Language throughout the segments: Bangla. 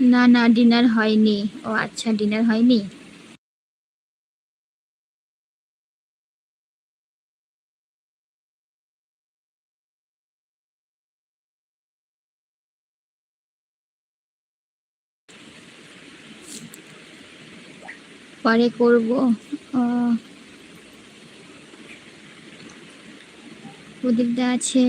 না না ডিনার হয়নি। ও আচ্ছা ডিনার হয়নি? পরে করব। প্রদীপদা আছে।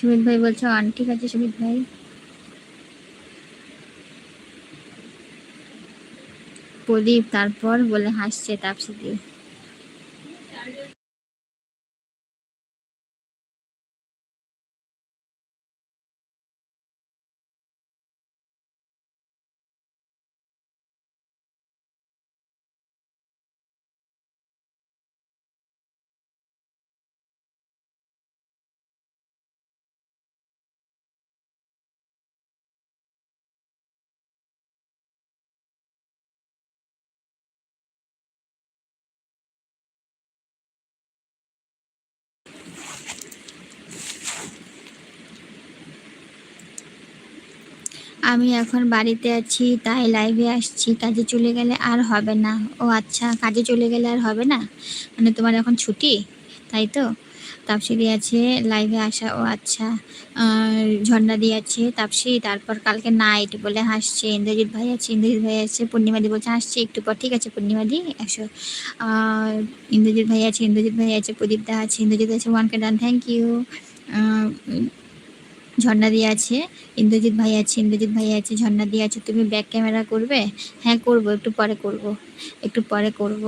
সুমিত ভাই বলছো আন ঠিক আছে সুমিত ভাই? প্রদীপ তারপর বলে হাসছে তাপসি আমি এখন বাড়িতে আছি, তাই লাইভে আসছি। কাজে চলে গেলে আর হবে না। ও আচ্ছা কাজে চলে গেলে আর হবে না? মানে তোমার এখন ছুটি? তাই তো? তাপসিদি আছে লাইভে আসা, ও আচ্ছা ঝর্ণা দিয়ে আছে, তাপসি, তারপর কালকে নাইট বলে হাসছে, ইন্দ্রজিৎ ভাই আছে, ইন্দ্রজিৎ ভাই আছে পূর্ণিমাদি বলছে, হাসছে, একটু পর, ঠিক আছে পূর্ণিমাদি একশো ইন্দ্রজিৎ ভাই আছে, ইন্দ্রজিৎ ভাই আছে, প্রদীপ দা আছে, ইন্দ্রজিৎ আছে ওয়ান কে ডান থ্যাংক ইউ ঝর্ণা দিয়ে আছে, ইন্দ্রজিৎ ভাই আছে, ইন্দ্রজিৎ ভাই আছে, ঝর্ণা দিয়ে আছে, তুমি ব্যাক ক্যামেরা করবে? হ্যাঁ করব, একটু পরে করব, একটু পরে করব।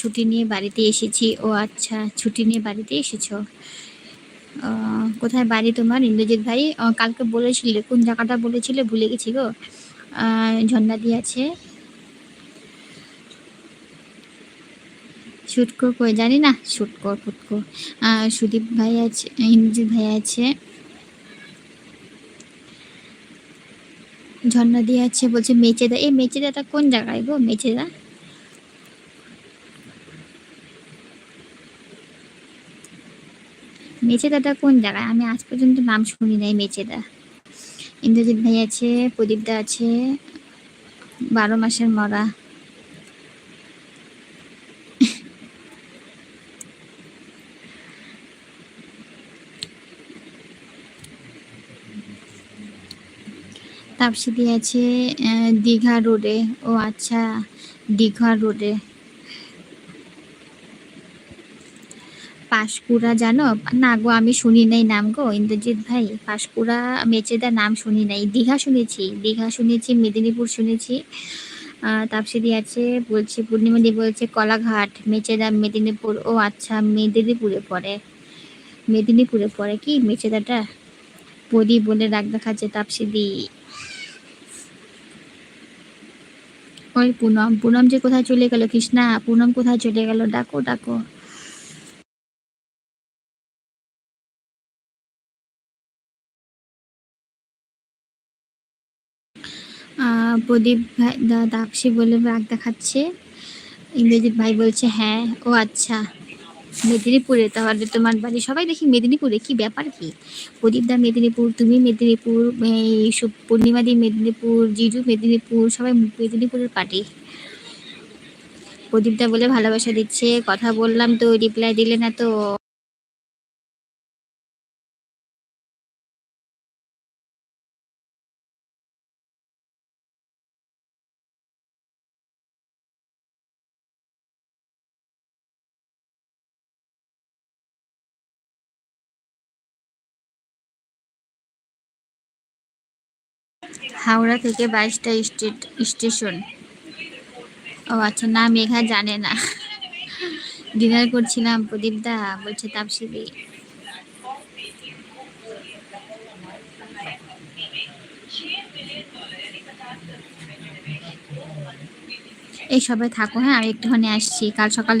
ছুটি নিয়ে বাড়িতে এসেছি। ও আচ্ছা ছুটি নিয়ে বাড়িতে এসেছ? কোথায় বাড়ি তোমার? ইন্দ্রজিৎ ভাই? কালকে বলেছিলে, কোন জায়গাটা বলেছিলে? ভুলে গেছি গো। ঝর্ণা দিয়ে আছে। সুটকো কই? জানি না। সুটকো ফুটকো। সুদীপ ভাই আছে, ইন্দ্রজিৎ ভাই আছে। ঝর্ণা দিয়ে আছে বলছে মেচেদা। এই মেচেদাটা কোন জায়গায় গো? মেচেদা? মেচেদাটা কোন জায়গায়? আমি আজ পর্যন্ত নাম শুনি নাই মেচেদা। ইন্দ্রজিৎ ভাই আছে, প্রদীপদা আছে, বারো মাসের মরা। তাপসিদি আছে দীঘা রোডে ও আচ্ছা দীঘা রোডে পাশকুড়া জানো? না গো, আমি শুনি নাই নাম গো, ইন্দ্রজিৎ ভাই। পাশকুড়া মেচেদা নাম শুনি নাই, দীঘা শুনেছি দীঘা শুনেছি, মেদিনীপুর শুনেছি। তাপসিদি আছে, বলছে, পূর্ণিমাদি বলছে, কলাঘাট, মেচেদা, মেদিনীপুর, ও আচ্ছা মেদিনীপুরে পড়ে। মেদিনীপুরে পড়ে কি মেচেদাটা? প্রদীপ বলে রাগ দেখাচ্ছে তাপসিদি। ওই পুনম পুনম যে কোথায় চলে গেল, কৃষ্ণা, পুনম কোথায় চলে গেল? ডাকো ডাকো। প্রদীপ ভাই দাপসি বলে রাগ দেখাচ্ছে। ইন্দ্রজিৎ ভাই বলছে হ্যাঁ ও আচ্ছা। মেদিনীপুরে তাহলে তোমার বাড়ি সবাই দেখি মেদিনীপুরে? কি ব্যাপার কি? প্রদীপদা মেদিনীপুর, তুমি মেদিনীপুর পূর্ণিমা দি মেদিনীপুর, জিজু মেদিনীপুর, সবাই মেদিনীপুরের পার্টি। প্রদীপদা বলে, ভালোবাসা দিচ্ছে, কথা বললাম তো রিপ্লাই দিলে না তো। হাওড়া থেকে বাইশটা স্টেশন। ও আচ্ছা না মেঘা জানে না। ডিনার করছিলাম, প্রদীপ দা বলছে তাপসিদি এই সবাই থাকো হ্যাঁ আমি একটুখানি আসছি। কাল সকালে